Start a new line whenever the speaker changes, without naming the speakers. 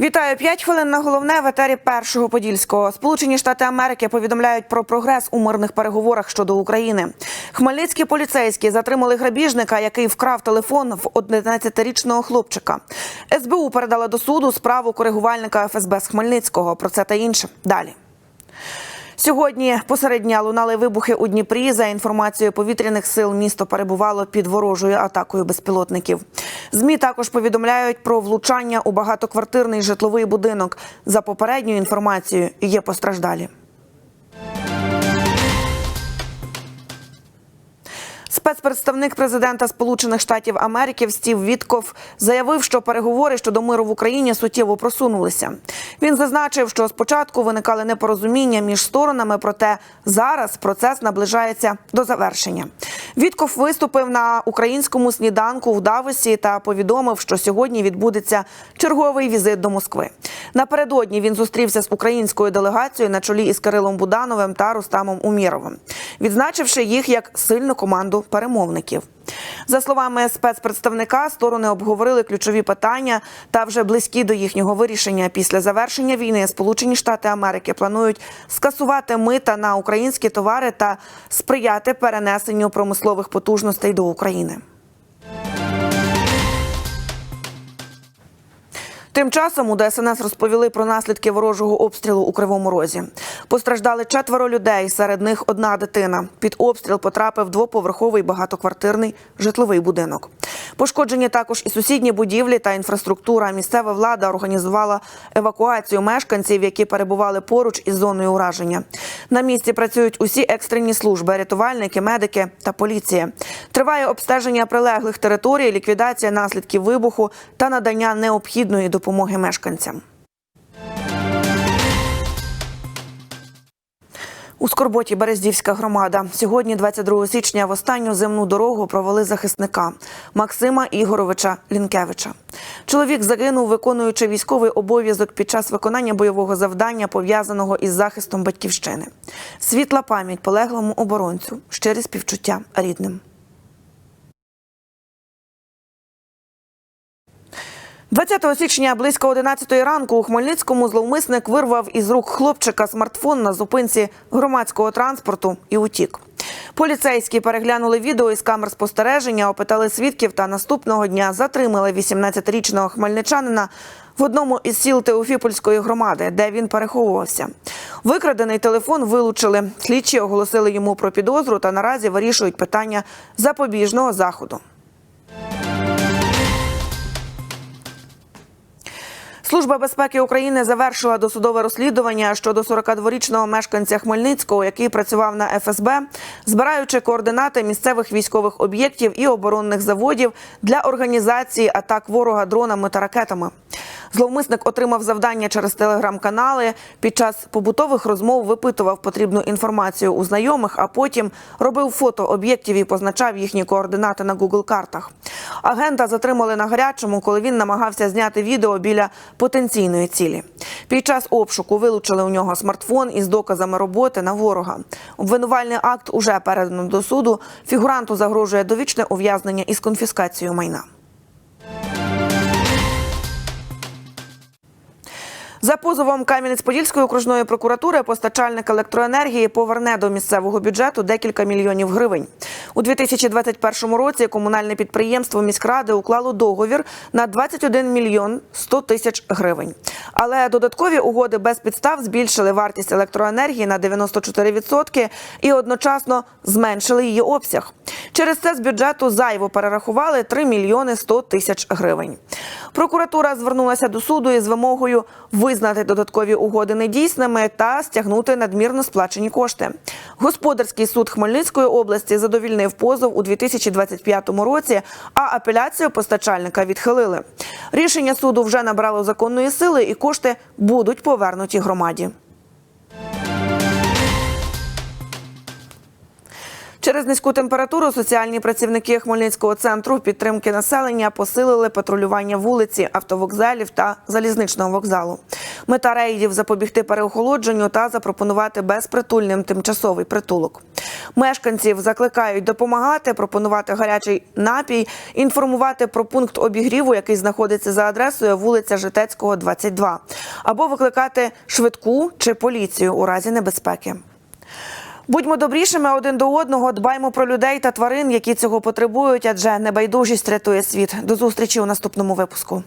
Вітаю п'ять хвилин на головне в етері першого подільського. Сполучені Штати Америки повідомляють про прогрес у мирних переговорах щодо України. Хмельницькі поліцейські затримали грабіжника, який вкрав телефон в 11-річного хлопчика. СБУ передала до суду справу коригувальника ФСБ з Хмельницького. Про це та інше далі. Сьогодні посередня лунали вибухи у Дніпрі. За інформацією повітряних сил, місто перебувало під ворожою атакою безпілотників. Змі також повідомляють про влучання у багатоквартирний житловий будинок. За попередньою інформацією є постраждалі. Спецпредставник президента Сполучених Штатів Америки Стів Вітков заявив, що переговори щодо миру в Україні суттєво просунулися. Він зазначив, що спочатку виникали непорозуміння між сторонами, проте зараз процес наближається до завершення. Вітков виступив на українському сніданку в Давосі та повідомив, що сьогодні відбудеться черговий візит до Москви. Напередодні він зустрівся з українською делегацією на чолі із Кирилом Будановим та Рустамом Уміровим, відзначивши їх як сильну команду перемовників. За словами спецпредставника, сторони обговорили ключові питання та вже близькі до їхнього вирішення. Після завершення війни Сполучені Штати Америки планують скасувати мита на українські товари та сприяти перенесенню промислових потужностей до України. Тим часом у ДСНС розповіли про наслідки ворожого обстрілу у Кривому Розі. Постраждали четверо людей, серед них одна дитина. Під обстріл потрапив двоповерховий багатоквартирний житловий будинок. Пошкоджені також і сусідні будівлі та інфраструктура. Місцева влада організувала евакуацію мешканців, які перебували поруч із зоною ураження. На місці працюють усі екстрені служби, рятувальники, медики та поліція. Триває обстеження прилеглих територій, ліквідація наслідків вибуху та надання необхідної допомоги мешканцям. У Скорботі Берездівська громада сьогодні, 22 січня, в останню земну дорогу провели захисника Максима Ігоровича Лінкевича. Чоловік загинув, виконуючи військовий обов'язок під час виконання бойового завдання, пов'язаного із захистом батьківщини. Світла пам'ять полеглому оборонцю, щирі співчуття рідним. 20 січня близько 11 ранку у Хмельницькому зловмисник вирвав із рук хлопчика смартфон на зупинці громадського транспорту і утік. Поліцейські переглянули відео із камер спостереження, опитали свідків та наступного дня затримали 18-річного хмельничанина в одному із сіл Теофіпольської громади, де він переховувався. Викрадений телефон вилучили. Слідчі оголосили йому про підозру та наразі вирішують питання запобіжного заходу. Служба безпеки України завершила досудове розслідування щодо 42-річного мешканця Хмельницького, який працював на ФСБ, збираючи координати місцевих військових об'єктів і оборонних заводів для організації атак ворога дронами та ракетами. Зловмисник отримав завдання через телеграм-канали. Під час побутових розмов випитував потрібну інформацію у знайомих, а потім робив фото об'єктів і позначав їхні координати на Google картах. Агента затримали на гарячому, коли він намагався зняти відео біля потенційної цілі. Під час обшуку вилучили у нього смартфон із доказами роботи на ворога. Обвинувальний акт уже передано до суду. Фігуранту загрожує довічне ув'язнення із конфіскацією майна. За позовом Кам'янець-Подільської окружної прокуратури постачальник електроенергії поверне до місцевого бюджету декілька мільйонів гривень. У 2021 році комунальне підприємство міськради уклало договір на 21 мільйон 100 тисяч гривень. Але додаткові угоди без підстав збільшили вартість електроенергії на 94% і одночасно зменшили її обсяг. Через це з бюджету зайво перерахували 3 мільйони 100 тисяч гривень. Прокуратура звернулася до суду із вимогою визнати додаткові угоди недійсними та стягнути надмірно сплачені кошти. Господарський суд Хмельницької області задовільнив позов у 2025 році, а апеляцію постачальника відхилили. Рішення суду вже набрало законної сили, і кошти будуть повернуті громаді. Через низьку температуру соціальні працівники Хмельницького центру підтримки населення посилили патрулювання вулиці, автовокзалів та залізничного вокзалу. Мета рейдів запобігти переохолодженню та запропонувати безпритульним тимчасовий притулок. Мешканців закликають допомагати, пропонувати гарячий напій, інформувати про пункт обігріву, який знаходиться за адресою вулиця Житецького, 22, або викликати швидку чи поліцію у разі небезпеки. Будьмо добрішими один до одного, дбаймо про людей та тварин, які цього потребують, адже небайдужість рятує світ. До зустрічі у наступному випуску.